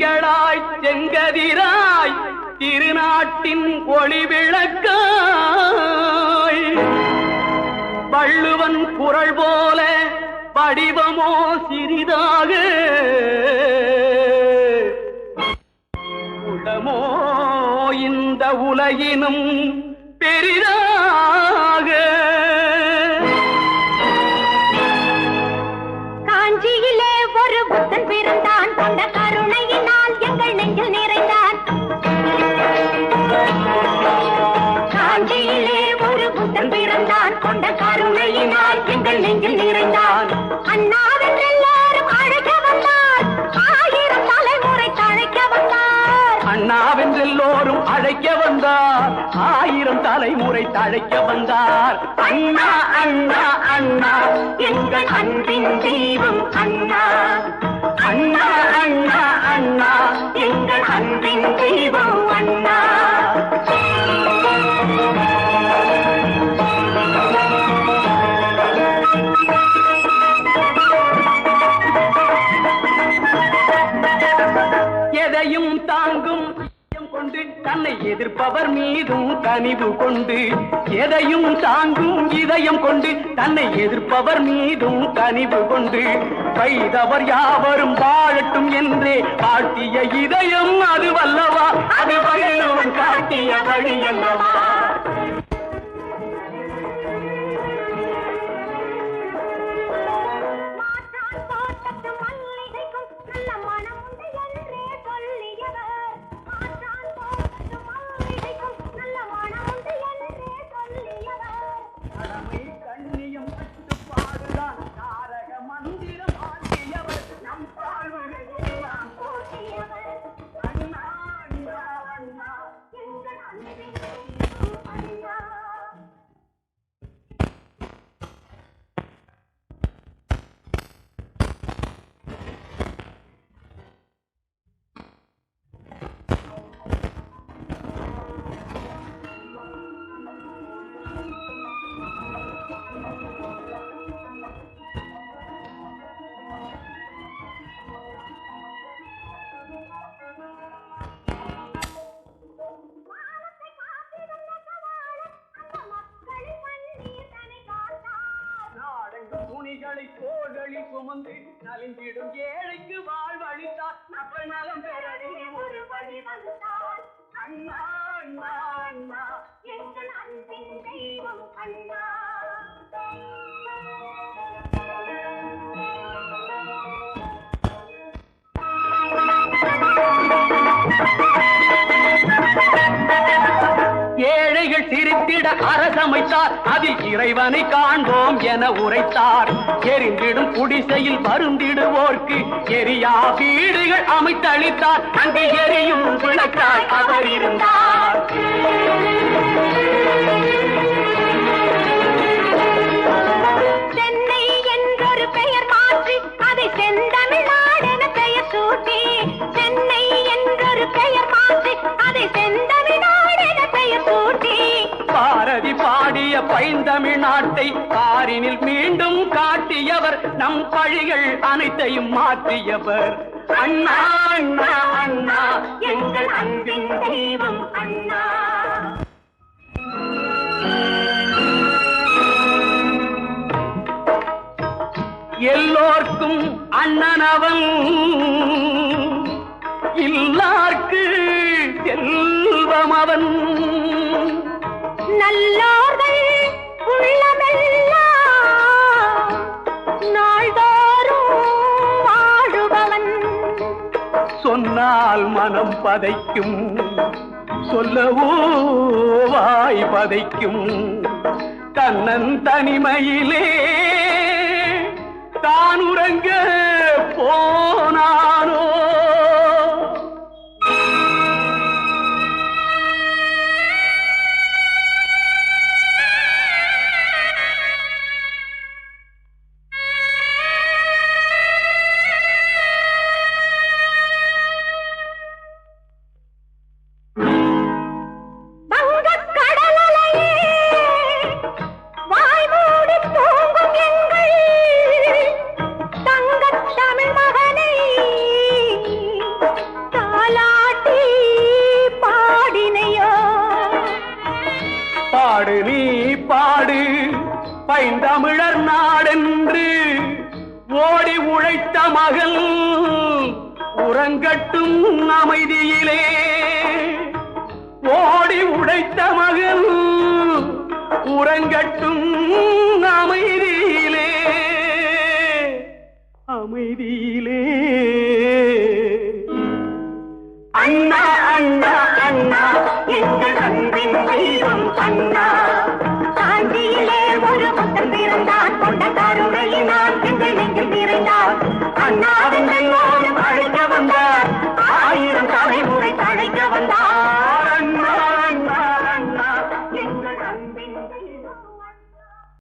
திங்களாய் செங்கதிராய் திருநாட்டின் ஒளி விளக்காய் வள்ளுவன் குரல் போல வடிவமோ சிறிதாக. உளமோ இந்த உலகினும் பெரிதாக. பிறந்தான் கொண்ட கருணையினால் எங்கள் நெஞ்சில் நிறைந்தான். அண்ணாவென்றெல்லாரும் அழைக்க வந்தார். ஆயிரம் தலைமுறை தழைக்க வந்தார். அண்ணாவென்றெல்லோரும் அழைக்க வந்தார். ஆயிரம் தலைமுறை தழைக்க வந்தார். அண்ணா அண்ணா அண்ணா எங்கள் அன்பின் அண்ணா அண்ணா. தன்னை எதிர்ப்பவர் மீதும் கனிவு கொண்டு எதையும் தாங்கும் இதயம் கொண்டு தன்னை எதிர்ப்பவர் மீதும் கனிவு கொண்டு வைதவர் யாவரும் வாழட்டும் என்றே காட்டிய இதயம் அது வல்லவா அது வயலும் காட்டிய வழி அல்லவா நாடெங்கும் துணிகளை சுமந்து நலிந்திடும் ஏழைக்கு வாழ்வழித்தார். மக்கள் நலம் பெறவே ஒரு வழி வந்தார். அண்ணா அண்ணா அண்ணா. எங்கள் அன்பின் சிரித்திட அரசமைத்தார். அதில் இறைவனை காண்போம் என உரைத்தார். எரிந்திடும் குடிசையில் வருந்திடுவோர்க்கு எரியா வீடுகள் அமைத்தளித்தார். அங்கு எரியும் விளக்காய் அவர் இருந்தார். பைந்தமிழ்நாட்டை பைந்தமிழ் நாட்டை பாரினில் மீண்டும் காட்டியவர் நம் பழிகள் அனைத்தையும் மாற்றியவர். அண்ணா அண்ணா அண்ணா எங்கள் அன்பின் தெய்வம் அண்ணா. எல்லோர்க்கும் அண்ணனவன். இல்லார்க்கு செல்வம் அவன். சொன்னால் மனம் பதைக்கும். சொல்லவோ வாய் பதைக்கும். தன்னன் தனிமையிலே தான் உறங்க போனா பைந்தமிழர் நாடென்று ஓடி உழைத்த மகள் உறங்கட்டும் அமைதியிலே. ஓடி உழைத்த மகள் உறங்கட்டும் அமைதியிலே. அமைதியிலே. அண்ணா அண்ணா அண்ணா எங்கள் அன்பின் தெய்வம் அண்ணா. கொண்ட கருணையினால் எங்கள் எங்கும் நிறைந்தார். அண்ணா